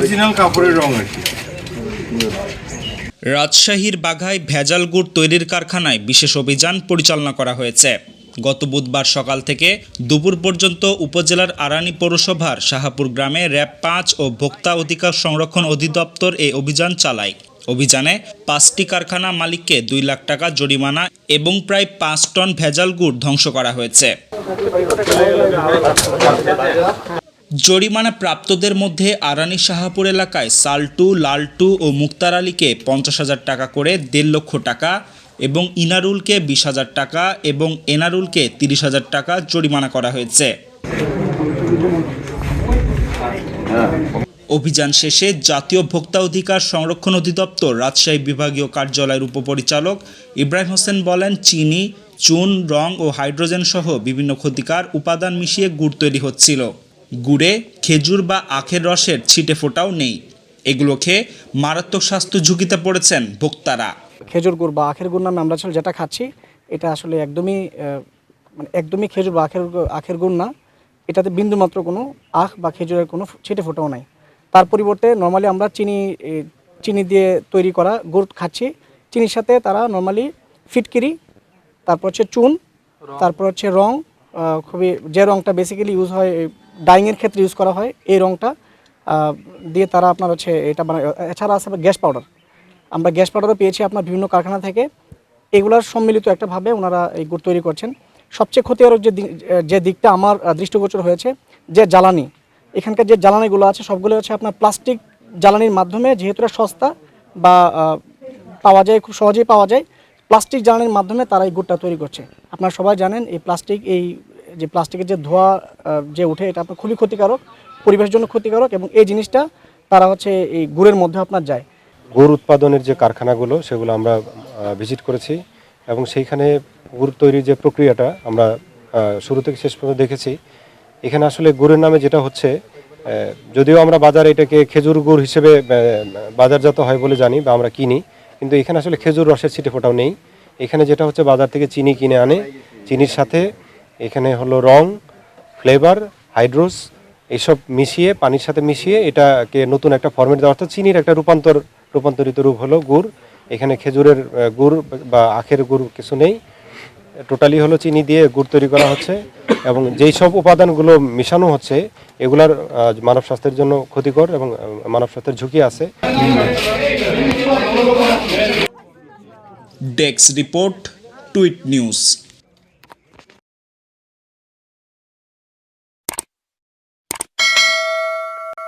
Original কাপড়ের রং আর কি। রাজশাহীর বাঘায় ভেজাল গুড় তৈরির কারখানায় বিশেষ অভিযান পরিচালনা করা হয়েছে। গত বুধবার সকাল থেকে দুপুর পর্যন্ত উপজেলার আরানি পৌরসভার শাহাপুর গ্রামে র্যাব পাঁচ ও ভোক্তা অধিকার সংরক্ষণ অধিদপ্তর এই অভিযান চালায়। অভিযানে পাঁচটি কারখানা মালিককে দুই লাখ টাকা জরিমানা এবং প্রায় পাঁচ টন ভেজাল গুড় ধ্বংস করা হয়েছে। জরিমানা প্রাপ্তদের মধ্যে আরানি শাহাপুর এলাকায় সাল্টু, লালটু ও মুক্তার আলীকে পঞ্চাশ হাজার টাকা করে দেড় লক্ষ টাকা এবং ইনারুলকে বিশ হাজার টাকা এবং এনারুলকে তিরিশ হাজার টাকা জরিমানা করা হয়েছে। অভিযান শেষে জাতীয় ভোক্তা অধিকার সংরক্ষণ অধিদপ্তর রাজশাহী বিভাগীয় কার্যালয়ের উপপরিচালক ইব্রাহিম হোসেন বলেন, চিনি, চুন, রং ও হাইড্রোজেন সহ বিভিন্ন ক্ষতিকার উপাদান মিশিয়ে গুড় তৈরি হচ্ছিল। গুড়ে খেজুর বা আখের রসের ছিটে ফোটাও নেই। এগুলো খেয়ে মারাত্মক স্বাস্থ্য ঝুঁকিতে পড়েছেন ভোক্তারা। খেজুর গুড় বা আখের গুড় নামে আমরা আসলে যেটা খাচ্ছি এটা আসলে একদমই মানে একদমই খেজুর বা আখের আখের গুড় না। এটাতে বিন্দুমাত্র কোনো আখ বা খেজুরের কোনো ছিটে ফোটাও নাই। তার পরিবর্তে নর্মালি আমরা চিনি চিনি দিয়ে তৈরি করা গুড় খাচ্ছি। চিনির সাথে তারা নর্মালি ফিটকিরি তারপর হচ্ছে চুন তারপর হচ্ছে রং খুবই যে রংটা বেসিক্যালি ইউজ হয় ডাইংয়ের ক্ষেত্রে ইউজ করা হয় এই আহ, দিয়ে তারা আপনার হচ্ছে এটা বানায়। এছাড়া আছে গ্যাস পাউডার আমরা গ্যাস পাউডারও পেয়েছি আপনার বিভিন্ন কারখানা থেকে। এগুলার সম্মিলিত একটাভাবে ওনারা এই গুড় তৈরি করছেন। সবচেয়ে ক্ষতিকারক যে যে দিকটা আমার দৃষ্টিগোচর হয়েছে যে জ্বালানি। এখানকার যে জ্বালানিগুলো আছে সবগুলো হচ্ছে আপনার প্লাস্টিক জ্বালানির মাধ্যমে যেহেতুটা সস্তা বা পাওয়া যায় খুব সহজেই পাওয়া যায় প্লাস্টিক জ্বালানির মাধ্যমে তারা এই গুড়টা তৈরি করছে। আপনারা সবাই জানেন এই প্লাস্টিক এই যে প্লাস্টিকের যে ধোঁয়া যে উঠে এটা আপনার খুবই ক্ষতিকারক, পরিবেশের জন্য ক্ষতিকারক এবং এই জিনিসটা তারা হচ্ছে এই গুড়ের মধ্যে আপনার যায়। গুড় উৎপাদনের যে কারখানাগুলো, সেগুলো আমরা ভিজিট করেছি এবং সেইখানে গুড় তৈরির যে প্রক্রিয়াটা আমরা শুরু থেকে শেষ পর্যন্ত দেখেছি। এখানে আসলে গুড়ের নামে যেটা হচ্ছে যদিও আমরা বাজারে এটাকে খেজুর গুড় হিসেবে বাজারজাত হয় বলে জানি বা আমরা কিনি, কিন্তু এখানে আসলে খেজুর রসের ছিটে ফোটাও নেই। এখানে যেটা হচ্ছে, বাজার থেকে চিনি কিনে আনে। চিনির সাথে এখানে হলো রং ফ্লেভার হাইড্রোস এইসব মিশিয়ে, পানির সাথে মিশিয়ে এটাকে নতুন একটা ফর্মেট দেওয়া। অর্থাৎ চিনির একটা রূপান্তর, রূপান্তরিত রূপ হলো গুড়। এখানে খেজুরের গুড় বা আখের গুড় কিছু নেই। টোটালি হলো চিনি দিয়ে গুড় তৈরি করা হচ্ছে এবং যেই সব উপাদানগুলো মিশানো হচ্ছে, এগুলার মানব স্বাস্থ্যের জন্য ক্ষতিকর এবং মানব স্বাস্থ্যের ঝুঁকি আছে। Desk report tweet news